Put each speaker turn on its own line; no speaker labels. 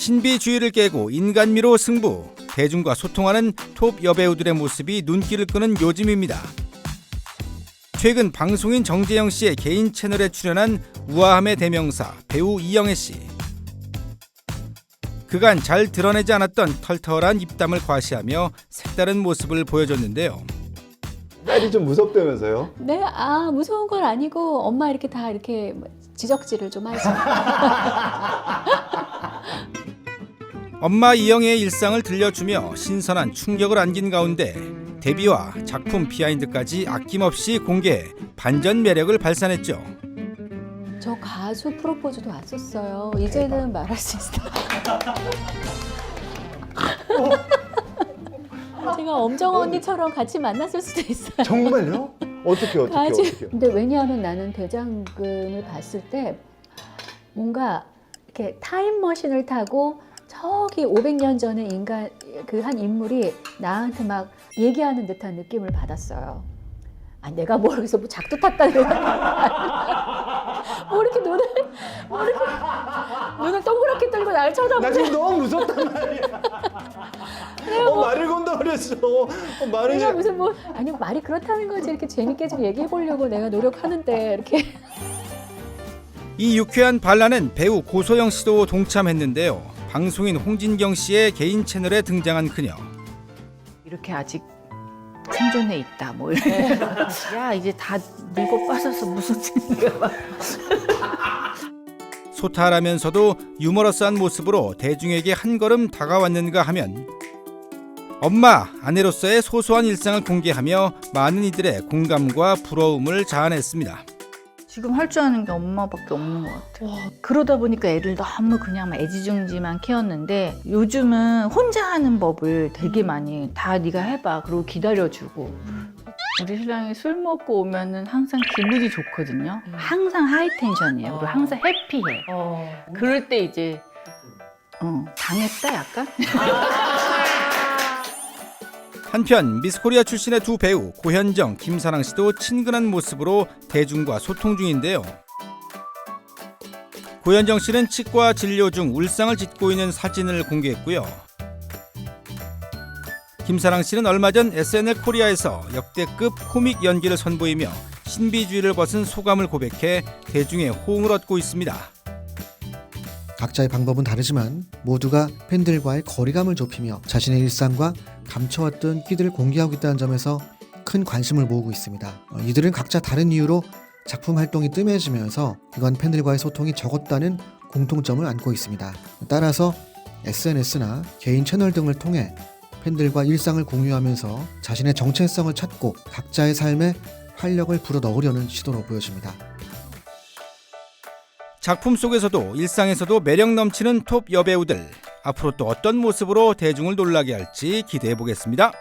신비주의를 깨고 인간미로 승부. 대중과 소통하는 톱 여배우들의 모습이 눈길을 끄는 요즘입니다. 최근 방송인 정재영 씨의 개인 채널에 출연한 우아함의 대명사 배우 이영애 씨. 그간 잘 드러내지 않았던 털털한 입담을 과시하며 색다른 모습을 보여줬는데요.
딸이 좀 무섭다면서요?
네, 아 무서운 건 아니고 엄마 이렇게 다 이렇게 지적질을 좀 하죠.
엄마 이영애의 일상을 들려주며 신선한 충격을 안긴 가운데 데뷔와 작품 비하인드까지 아낌없이 공개해 반전 매력을 발산했죠.
저 가수 프로포즈도 왔었어요. 이제는 말할 수 있어요. 제가 엄정 언니처럼 같이 만났을 수도 있어요.
정말요? 어떻게 어떻게
가지.
어떻게?
근데 왜냐하면 나는 대장금을 봤을 때 뭔가 이렇게 타임머신을 타고 저기 500년 전에 인간 그 한 인물이 나한테 막 얘기하는 듯한 느낌을 받았어요. 아 내가 모르겠어 뭐 작두 탔다는 뭐 이렇게 눈을 뭐 이렇게 눈을 동그랗게 뜨고
날나
쳐다보고
지금 너무 무섭단 말이야. 어 말을 건다 그랬어. 어, 말을
내가 무슨 뭐 아니 말이 그렇다는 거지 이렇게 재밌게 좀 얘기해 보려고 내가 노력하는데 이렇게
이 유쾌한 반란은 배우 고소영 씨도 동참했는데요. 방송인 홍진경 씨의 개인 채널에 등장한 그녀.
이렇게 아직 생존해 있다 뭐 이래. 야 이제 다 늙어 빠져서 무슨 짓이야 막.
소탈하면서도 유머러스한 모습으로 대중에게 한 걸음 다가왔는가 하면 엄마, 아내로서의 소소한 일상을 공개하며 많은 이들의 공감과 부러움을 자아냈습니다.
지금 할 줄 아는 게 엄마밖에 없는 것 같아. 그러다 보니까 애를 너무 그냥 막 애지중지만 키웠는데 요즘은 혼자 하는 법을 되게 많이 다 네가 해봐. 그리고 기다려주고. 우리 신랑이 술 먹고 오면은 항상 기분이 좋거든요. 항상 하이텐션이에요. 그리고 항상 해피해. 그럴 때 이제 어, 당했다 약간?
한편 미스코리아 출신의 두 배우 고현정, 김사랑 씨도 친근한 모습으로 대중과 소통 중인데요. 고현정 씨는 치과 진료 중 울상을 짓고 있는 사진을 공개했고요. 김사랑 씨는 얼마 전 SNL 코리아에서 역대급 코믹 연기를 선보이며 신비주의를 벗은 소감을 고백해 대중의 호응을 얻고 있습니다.
각자의 방법은 다르지만 모두가 팬들과의 거리감을 좁히며 자신의 일상과 감춰왔던 끼들을 공개하고 있다는 점에서 큰 관심을 모으고 있습니다. 어, 이들은 각자 다른 이유로 작품 활동이 뜸해지면서 이건 팬들과의 소통이 적었다는 공통점을 안고 있습니다. 따라서 SNS나 개인 채널 등을 통해 팬들과 일상을 공유하면서 자신의 정체성을 찾고 각자의 삶에 활력을 불어넣으려는 시도로 보여집니다.
작품 속에서도 일상에서도 매력 넘치는 톱 여배우들 앞으로 또 어떤 모습으로 대중을 놀라게 할지 기대해 보겠습니다.